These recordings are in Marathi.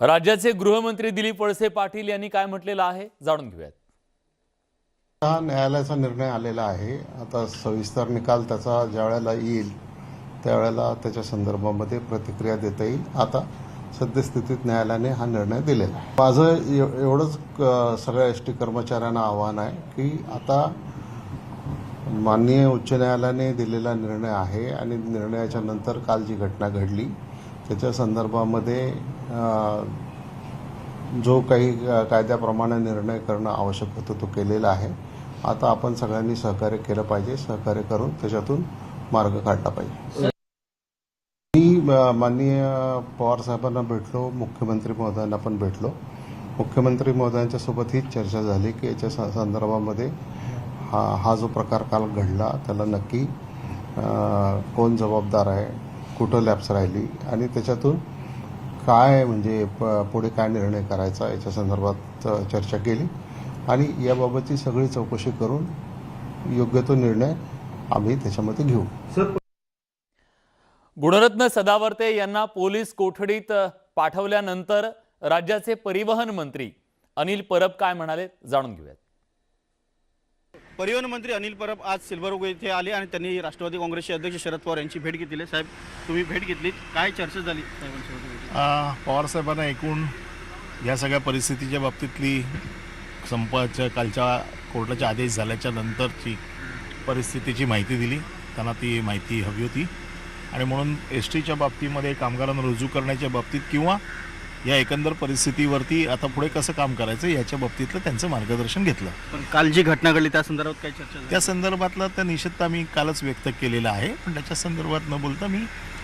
राज्याचे गृहमंत्री दिलीप वळसे पाटील यांनी काय म्हटलेलं आहे जाणून घेऊयात. हा न्यायालयाचा निर्णय आलेला आहे. आता सविस्तर निकाल त्याचा ज्या वेळेला येईल त्यावेळेला त्याच्या संदर्भामध्ये प्रतिक्रिया देता येईल. आता सद्यस्थितीत न्यायालयाने हा निर्णय दिलेला आहे. माझं एवढंच सगळ्या एस टी कर्मचाऱ्यांना आव्हान आहे की आता माननीय उच्च न्यायालयाने दिलेला निर्णय आहे आणि निर्णयाच्या नंतर काल जी घटना घडली त्याच्या संदर्भामध्ये जो काही कायद्याप्रमाणे निर्णय करणं आवश्यक होतं तो केलेला आहे. आता आपण सगळ्यांनी सहकार्य केलं पाहिजे. सहकार्य करून त्याच्यातून मार्ग काढला पाहिजे. मी माननीय पवार साहेबांना भेटलो. मुख्यमंत्री महोदयांना पण भेटलो. मुख्यमंत्री महोदयांच्या सोबत हीच चर्चा झाली की याच्या संदर्भामध्ये हा हा जो प्रकार काल घडला त्याला नक्की कोण जबाबदार आहे कुठं लॅब्स राहिली आणि त्याच्यातून काय म्हणजे प पुढे काय निर्णय करायचा याच्या संदर्भात चर्चा केली. आणि याबाबतची सगळी चौकशी करून योग्य तो निर्णय आम्ही त्याच्यामध्ये घेऊ. गुणरत्न सदावर्ते यांना पोलीस कोठडीत पाठवल्यानंतर राज्याचे परिवहन मंत्री अनिल परब काय म्हणाले जाणून घेऊयात. परिवहन मंत्री अनिल परब आज सिल्व्हर येथे आले आणि त्यांनी राष्ट्रवादी काँग्रेसचे अध्यक्ष शरद पवार यांची भेट घेतली. साहेब तुम्ही भेट घेतली काय चर्चा झाली साहेबांसोबत पवार साहेबांना एकूण या सगळ्या परिस्थितीच्या बाबतीतली संपाच्या कालच्या कोर्टाचे आदेश झाल्याच्या नंतरची परिस्थितीची माहिती दिली. त्यांना ती माहिती हवी होती. आणि म्हणून एस टीच्या बाबतीमध्ये कामगारांना रुजू करण्याच्या बाबतीत किंवा या एकंदर परिस्थितीवरती आता पुढे कसं काम करायचं याच्या बाबतीतलं त्यांचं मार्गदर्शन घेतलं. पण काल जी घटना घडली त्या संदर्भात काय चर्चा त्या संदर्भातला त्या निषेध आम्ही कालच व्यक्त केलेला आहे. पण त्याच्या संदर्भात न बोलता मी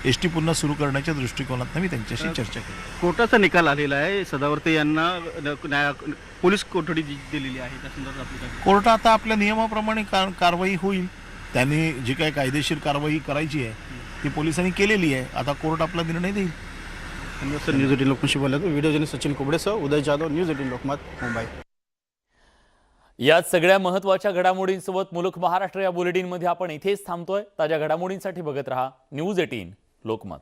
एस टी पुन्हा सुरू करण्याच्या दृष्टिकोनातनं मी त्यांच्याशी चर्चा केली. कोर्टाचा निकाल आलेला आहे. सदावर्ते यांना न्याय- पोलीस कोठडी दिलेली आहे. त्या संदर्भात आपली कोर्ट आता आपल्या नियमाप्रमाणे कार कारवाई होईल. त्यांनी जी काही कायदेशीर कारवाई करायची आहे ती पोलिसांनी केलेली आहे. आता कोर्ट आपला निर्णय देईल. सर. न्यूज एटीन लोकमतशी बोलत व्हिडिओ जर्नलिस्ट सचिन कुबडेसह उदय जाधव न्यूज एटीन लोकमत मुंबई. यात सगळ्या महत्त्वाच्या घडामोडींसोबत मुलुख महाराष्ट्र या बुलेटिनमध्ये आपण इथेच थांबतोय. ताज्या घडामोडींसाठी बघत रहा न्यूज एटीन लोकमत.